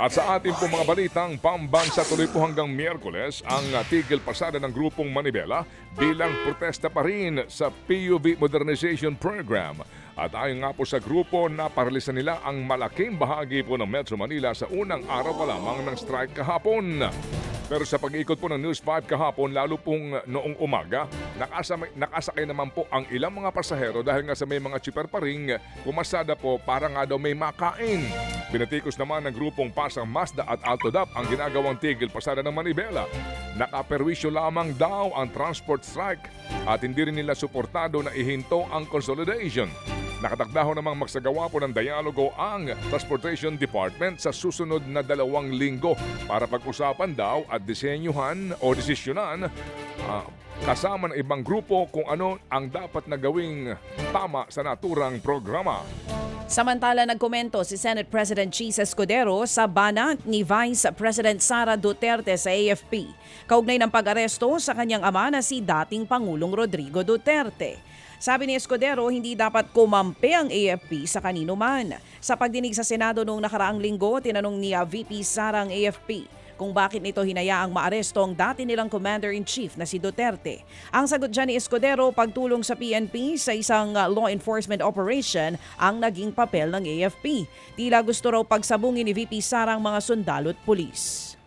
At sa ating po mga balitang pambansa tuloy po hanggang Miyerkules ang tigil pasada ng grupong Manibela bilang protesta pa rin sa PUV Modernization Program. At ayon nga po sa grupo, naparalisan nila ang malaking bahagi po ng Metro Manila sa unang araw pa lamang ng strike kahapon. Pero sa pag-ikot po ng News 5 kahapon, lalo pong noong umaga, nakasakay, nakasakay naman po ang ilang mga pasahero dahil nga sa may mga chipper pa rin, pumasada po para nga daw may makain. Binatikos naman ng grupong Pasang Mazda at Altodap ang ginagawang tigil pasada ng Manibela. Nakaperwisyo lamang daw ang transport strike at hindi rin nila suportado na ihinto ang consolidation. Nakatakda ho namang magsagawa po ng dialogo ang Transportation Department sa susunod na dalawang linggo para pag-usapan daw at disenyuhan o desisyonan ah, kasama ng ibang grupo kung ano ang dapat na gawing tama sa naturang programa. Samantala nagkomento si Senate President Cheese Escudero sa banat ni Vice President Sara Duterte sa AFP. Kaugnay ng pag-aresto sa kanyang ama na si dating Pangulong Rodrigo Duterte. Sabi ni Escudero, hindi dapat kumampi ang AFP sa kanino man. Sa pagdinig sa Senado noong nakaraang linggo, tinanong ni VP Sara ang AFP kung bakit nito hinayaang maaresto ang dati nilang Commander-in-Chief na si Duterte. Ang sagot dyan ni Escudero, pagtulong sa PNP sa isang uh, law enforcement operation ang naging papel ng AFP. Tila gusto raw pagsabungin ni VP Sara ang mga sundalo at pulis.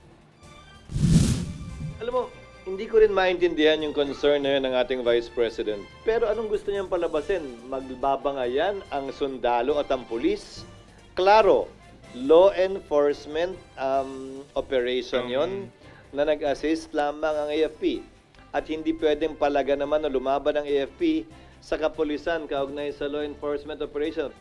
Hindi ko rin maintindihan yung concern na yun ng ating Vice President. Pero anong gusto niyang palabasin? Magbabangayan ang sundalo at ang pulis? Klaro, law enforcement um, operation yon na nag-assist lamang ang AFP. At hindi pwedeng palaga naman o lumaban ang AFP sa kapulisan kaugnay sa law enforcement operation.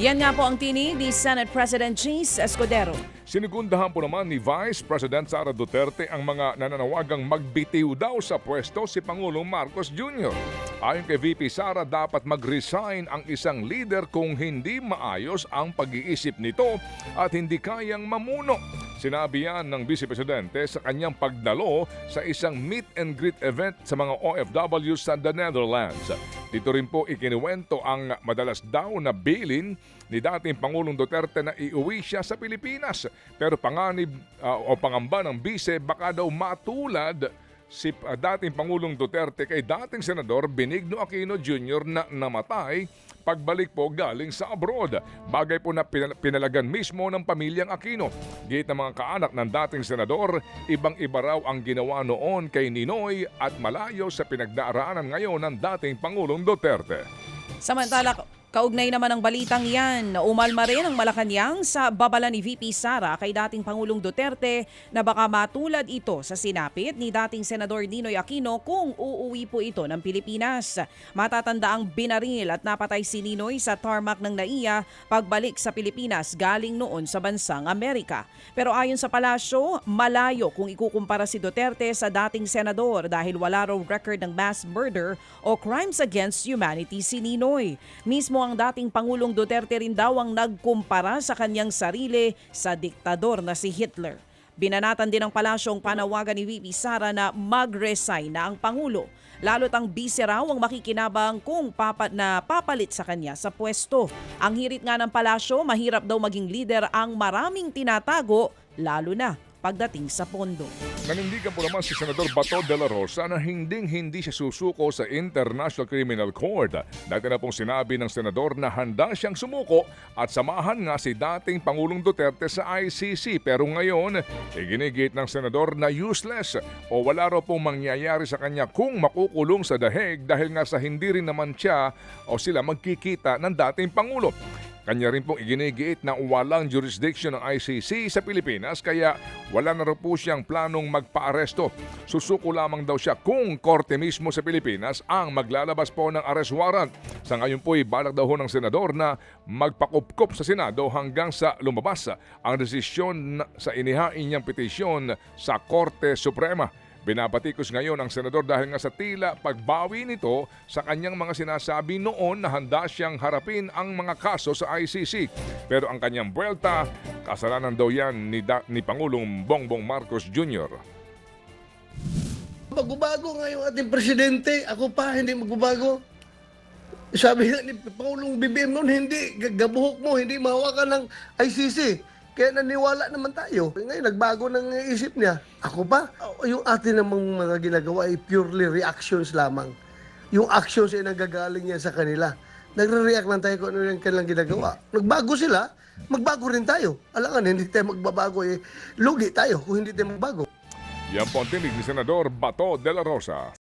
Yan nga po ang tinig ni Senate President Cheese Escudero. Sinigundahan po naman ni Vice President Sara Duterte ang mga nananawagang magbitiw daw sa pwesto si Pangulong Marcos Jr. Ayon kay VP Sara, dapat mag-resign ang isang leader kung hindi maayos ang pag-iisip nito at hindi kayang mamuno. Sinabi yan ng Vice Presidente sa kanyang pagdalo sa isang meet and greet event sa mga OFW sa the Netherlands. Dito rin po ikinuwento ang madalas daw na bilin ni dating Pangulong Duterte na iuwi siya sa Pilipinas. Pero panganib ah, o pangamba ng bise baka daw matulad si ah, dating Pangulong Duterte kay dating Senador Benigno Aquino Jr. na namatay pagbalik po galing sa abroad. Bagay po na pinal- pinalagan mismo ng pamilyang Aquino. Gate ng mga kaanak ng dating senador, ibang-iba raw ang ginawa noon kay Ninoy at malayo sa pinagdaraanan ngayon ng dating Pangulong Duterte. Samantala, kaugnay naman ng balitang yan, umalma rin ang Malacanang sa babala ni VP Sara kay dating Pangulong Duterte na baka matulad ito sa sinapit ni dating Senador Ninoy Aquino kung uuwi po ito ng Pilipinas. Matatanda ang binaril at napatay si Ninoy sa tarmac ng NAIA pagbalik sa Pilipinas galing noon sa bansang Amerika. Pero ayon sa palasyo, malayo kung ikukumpara si Duterte sa dating senador dahil wala raw record ng mass murder o crimes against humanity si Ninoy. Mismo ang dating Pangulong Duterte rin daw ang nagkumpara sa kanyang sarili sa diktador na si Hitler. Binanatan din ng palasyong panawagan ni VP Sara na mag-resign na ang Pangulo. Lalo't ang bise raw ang makikinabang kung papa, na papalit sa kanya sa pwesto. Ang hirit nga ng palasyo, mahirap daw maging leader ang maraming tinatago, lalo na pagdating sa pondo. Nanindigan po naman si Senador Bato de la Rosa na hinding-hindi siya susuko sa International Criminal Court. Dati na pong sinabi ng senador na handa siyang sumuko at samahan nga si dating Pangulong Duterte sa ICC. Pero ngayon, iginigit ng senador na useless o wala raw pong mangyayari sa kanya kung makukulong sa dahig dahil nga sa hindi rin naman siya o sila magkikita ng dating Pangulo. Kanya rin pong iginigiit na walang jurisdiction ng ICC sa Pilipinas kaya wala na rin po siyang planong magpaaresto. Susuko lamang daw siya kung korte mismo sa Pilipinas ang maglalabas po ng arrest warrant. Sa ngayon po balak daw ho ng senador na magpakupkop sa Senado hanggang sa lumabas ang desisyon sa inihain niyang petisyon sa Korte Suprema. Binabatikos ngayon ang senador dahil nga sa tila pagbawi nito sa kanyang mga sinasabi noon na handa siyang harapin ang mga kaso sa ICC. Pero ang kanyang buwelta, kasalanan daw yan ni, da- ni Pangulong Bongbong Marcos Jr. Magbabago nga ating presidente. Ako pa, hindi magbabago. Sabi ni Pangulong BBM noon, hindi, gabuhok mo, hindi mahawakan ng ICC. Kaya naniwala naman tayo. Ngayon, nagbago ng isip niya. Ako ba? Yung atin namang mga ginagawa ay purely reactions lamang. Yung actions ay nanggagaling yan sa kanila. Nagre-react lang tayo kung ano yung kanilang ginagawa. Nagbago sila, magbago rin tayo. Alangan, hindi tayo magbabago eh. Lugi tayo kung hindi tayo magbago. Yan po ang tinig ni Senador Bato de la Rosa.